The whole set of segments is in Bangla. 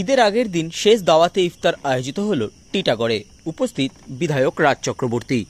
ঈদের আগের দিন শেষ দাওয়াতে ইফতার আয়োজিত হল টিটাগড়ে। উপস্থিত বিধায়ক রাজ চক্রবর্তী।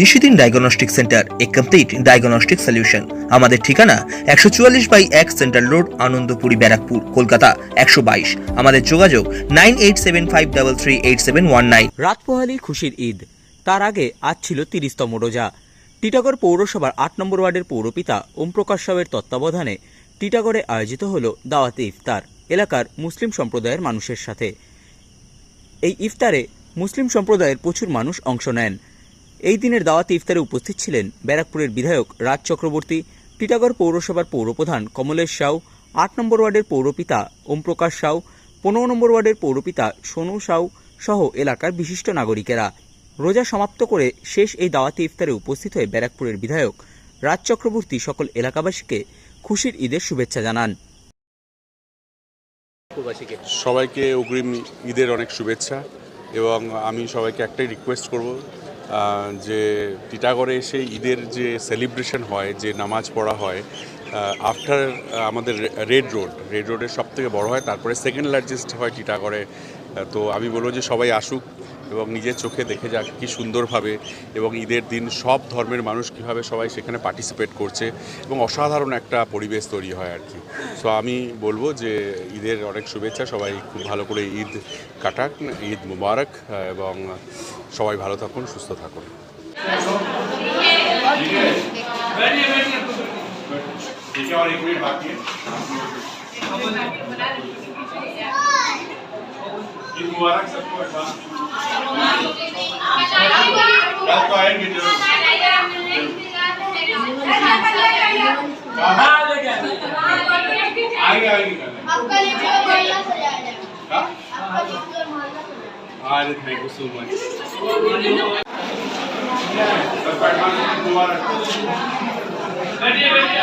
নিশিদিন ডায়াগনস্টিক সেন্টার এ কমপ্লিট ডায়াগনস্টিক সলিউশন। আমাদের ঠিকানা একশো চুয়াল্লিশ বাই এক সেন্ট্রাল রোড আনন্দপুরি ব্যারাকপুর কলকাতা একশো বাইশ। আমাদের যোগাযোগ nine eight seven five double three eight seven one nine. রাত পোহালি খুশির ঈদ। তার আগে আজ ছিল তিরিশতম রোজা। টিটাগড় পৌরসভার আট নম্বর ওয়ার্ডের পৌরপিতা ওমপ্রকাশ রাওয়ের তত্ত্বাবধানে টিটাগড়ে আয়োজিত হল দাওয়াতে ইফতার। এলাকার মুসলিম সম্প্রদায়ের মানুষের সাথে। এই ইফতারে মুসলিম সম্প্রদায়ের প্রচুর মানুষ অংশ নেন। এই দিনের দাওয়াতে ইফতারে উপস্থিত ছিলেন ব্যারাকপুরের বিধায়ক রাজ চক্রবর্তী, টিটাগড় পৌরসভার পৌরপ্রধান কমলেশ সাউ, আট নম্বর ওয়ার্ডের পৌরপিতা ওমপ্রকাশ সাউ, পনেরো নম্বর ওয়ার্ডের পৌরপিতা সোনু সাউ সহ এলাকার বিশিষ্ট নাগরিকেরা। রোজা সমাপ্ত করে শেষ এই দাওয়াতে ইফতারে উপস্থিত হয়ে ব্যারাকপুরের বিধায়ক রাজ চক্রবর্তী সকল এলাকাবাসীকে খুশির ঈদের শুভেচ্ছা জানান। সবাইকে অগ্রিম ঈদের অনেক শুভেচ্ছা এবং আমি সবাইকে একটাই রিকোয়েস্ট করব যে টিটাগড়ে এসে ঈদের যে সেলিব্রেশন হয়, যে নামাজ পড়া হয় আফটার আমাদের রেড রোড রেড রোডের সব থেকে বড় হয়, তারপরে সেকেন্ড লার্জেস্ট হয় টিটাগড়ে তো আমি বলব যে সবাই আসুক এবং নিজের চোখে দেখে যাক কী সুন্দরভাবে এবং ঈদের দিন সব ধর্মের মানুষ কীভাবে সবাই সেখানে পার্টিসিপেট করছে এবং অসাধারণ একটা পরিবেশ তৈরি হয় আর কি। সো আমি বলব যে ঈদের অনেক শুভেচ্ছা সবাই খুব ভালো করে ঈদ কাটাক ঈদ মুবারক এবং সবাই ভালো থাকুন সুস্থ থাকুন। ईद मुबारक सबको अच्छा। एडवांस कल तो आएँगे ज़रूर। आएँगे आएँगे कल थैंक यू सो मच सबको एडवांस मुबारक। बैठिए बैठिए